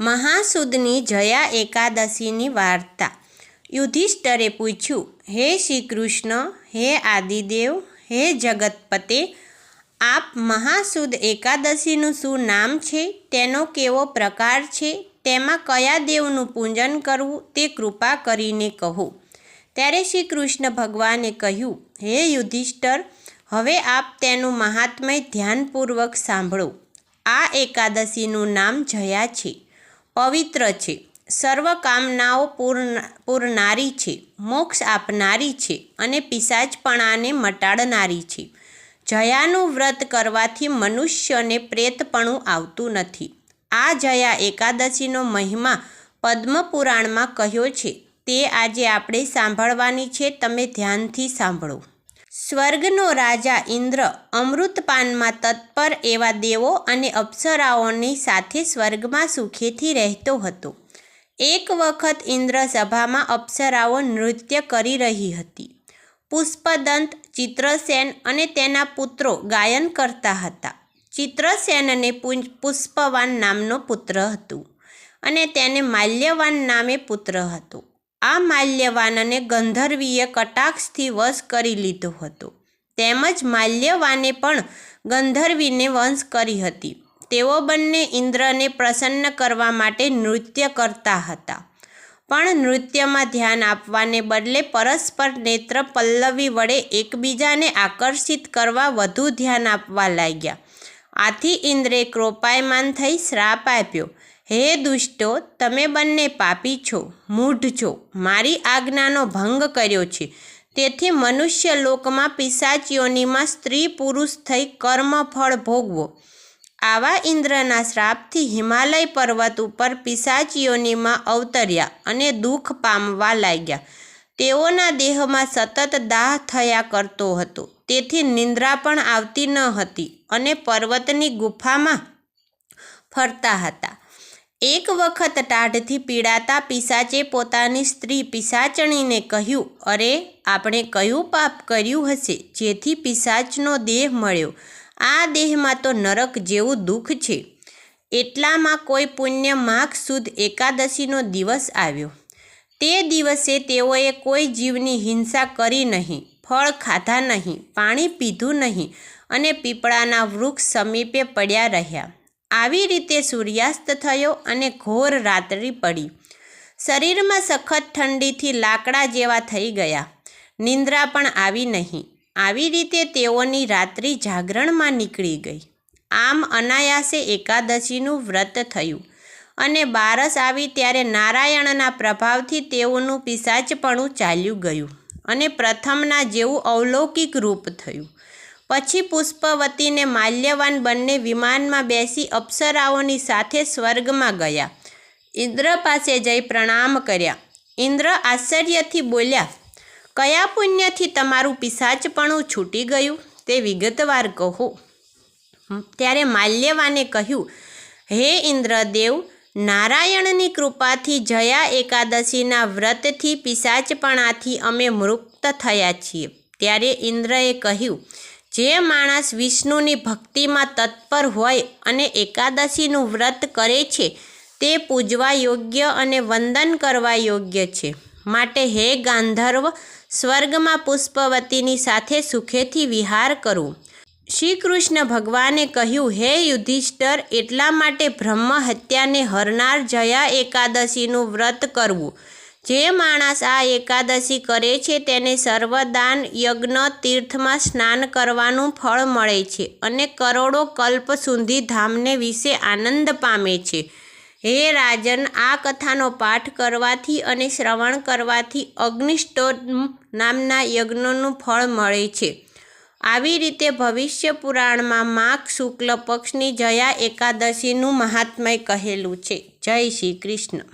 મહાસુદની જયા એકાદશીની વાર્તા. યુધિષ્ઠરે પૂછ્યું, હે શ્રી કૃષ્ણ હે આદિદેવ, હે જગતપતે, આપ મહાસુદ એકાદશીનું શું નામ છે? તેનો કેવો પ્રકાર છે? તેમાં કયા દેવનું પૂજન કરવું? તે કૃપા કરીને કહો. ત્યારે શ્રી કૃષ્ણ ભગવાને કહ્યું, હે યુધિષ્ઠર, હવે આપ તેનું મહાત્મય ધ્યાનપૂર્વક સાંભળો. આ એકાદશીનું નામ જયા છે. પવિત્ર છે. સર્વ કામનાઓ પૂરનારી છે. મોક્ષ આપનારી છે અને પિશાચપણાને મટાડનારી છે. જયાનું વ્રત કરવાથી મનુષ્યને પ્રેતપણું આવતું નથી. આ જયા એકાદશીનો મહિમા પદ્મપુરાણમાં કહ્યો છે. તે આજે આપણે સાંભળવાની છે. તમે ધ્યાનથી સાંભળો. સ્વર્ગનો રાજા ઇન્દ્ર અમૃતપાનમાં તત્પર એવા દેવો અને અપ્સરાઓની સાથે સ્વર્ગમાં સુખેથી રહેતો હતો. એક વખત ઇન્દ્ર સભામાં અપ્સરાઓ નૃત્ય કરી રહી હતી. પુષ્પદંત, ચિત્રસેન અને તેના પુત્રો ગાયન કરતા હતા. ચિત્રસેનને પુષ્પવાન નામનો પુત્ર હતું અને તેને માલ્યવાન નામે પુત્ર હતો. આ માલ્યવાનને ગંધર્વીએ કટાક્ષથી વશ કરી લીધો હતો. તેમજ માલ્યવાને પણ ગંધર્વીને વંશ કરી હતી. તેઓ બંને ઇન્દ્રને પ્રસન્ન કરવા માટે નૃત્ય કરતા હતા. પણ નૃત્યમાં ધ્યાન આપવાને બદલે પરસ્પર નેત્ર પલ્લવી વડે એકબીજાને આકર્ષિત કરવા વધુ ધ્યાન આપવા લાગ્યા. આથી ઇન્દ્રે ક્રોપાયમાન થઈ શ્રાપ આપ્યો. હે દુષ્ટો, તમે બંને પાપી છો, મૂઢ છો. મારી આજ્ઞાનો ભંગ કર્યો છે. તેથી મનુષ્ય લોકમાં પિશાચીઓનીમાં સ્ત્રી પુરુષ થઈ કર્મફળ ભોગવો. આવા ઇન્દ્રના શ્રાપથી હિમાલય પર્વત ઉપર પિશાચીઓનીમાં અવતર્યા અને દુઃખ પામવા લાગ્યા. તેઓના દેહમાં સતત દાહ થયા કરતો હતો. તેથી નિંદ્રા પણ આવતી ન હતી અને પર્વતની ગુફામાં ફરતા હતા. એક વખત ટાઢથી પીડાતા પિશાચે પોતાની સ્ત્રી પિશાચણીને કહ્યું, અરે, આપણે કયું પાપ કર્યું હશે? જેથી પિશાચનો દેહ મળ્યો. આ દેહમાં તો નરક જેવું દુઃખ છે. એટલામાં કોઈ પુણ્ય માઘ સુદ એકાદશીનો દિવસ આવ્યો. તે દિવસે તેઓએ કોઈ જીવની હિંસા કરી નહીં, ફળ ખાધા નહીં, પાણી પીધું નહીં અને પીપળાના વૃક્ષ સમીપે પડ્યા રહ્યા. આવી રીતે સૂર્યાસ્ત થયો અને ઘોર રાત્રિ પડી. શરીરમાં સખત ઠંડીથી લાકડા જેવા થઈ ગયા. નિંદ્રા પણ આવી નહીં. આવી રીતે તેઓની રાત્રિ જાગરણમાં નીકળી ગઈ. આમ અનાયાસે એકાદશીનું વ્રત થયું અને બારસ આવી ત્યારે નારાયણના પ્રભાવથી તેઓનું પિશાચપણું ચાલ્યું ગયું અને પ્રથમના જેવું અવલૌકિક રૂપ થયું. પછી પુષ્પવતીને માલ્યવાન બંને વિમાનમાં બેસી અપ્સરાઓની સાથે સ્વર્ગમાં ગયા. ઇન્દ્ર પાસે જઈ પ્રણામ કર્યા. ઇન્દ્ર આશ્ચર્યથી બોલ્યા, કયા પુણ્યથી તમારું પિશાચપણું છૂટી ગયું તે વિગતવાર કહો. ત્યારે માલ્યવાને કહ્યું, હે ઇન્દ્રદેવ નારાયણની કૃપાથી જયા એકાદશીના વ્રતથી પિશાચપણાથી અમે મૃક્ત થયા છીએ ત્યારે ઇન્દ્રએ કહ્યું જે માણસ વિષ્ણુની ભક્તિમાં તત્પર હોય અને એકાદશીનું વ્રત કરે છે, તે પૂજવા યોગ્ય અને વંદન કરવા યોગ્ય છે. માટે હે ગાંધર્વ, સ્વર્ગમાં પુષ્પવતીની સાથે સુખેથી વિહાર કરવું શ્રી કૃષ્ણ ભગવાને કહ્યું, હે યુધિષ્ઠર, એટલા માટે બ્રહ્મ હત્યાને હરનાર જયા એકાદશીનું વ્રત કરવું. જે માણસ આ એકાદશી કરે છે તેને સર્વદાન યજ્ઞ તીર્થમાં સ્નાન કરવાનું ફળ મળે છે અને કરોડો કલ્પ સુધી ધામને વિશે આનંદ પામે છે. હે રાજન, આ કથાનો પાઠ કરવાથી અને શ્રવણ કરવાથી અગ્નિષ્ટોમ નામના યજ્ઞનું ફળ મળે છે. આવી રીતે ભવિષ્ય પુરાણમાં માઘ શુક્લ પક્ષની જયા એકાદશીનું મહાત્મય કહેલું છે. જય શ્રી કૃષ્ણ.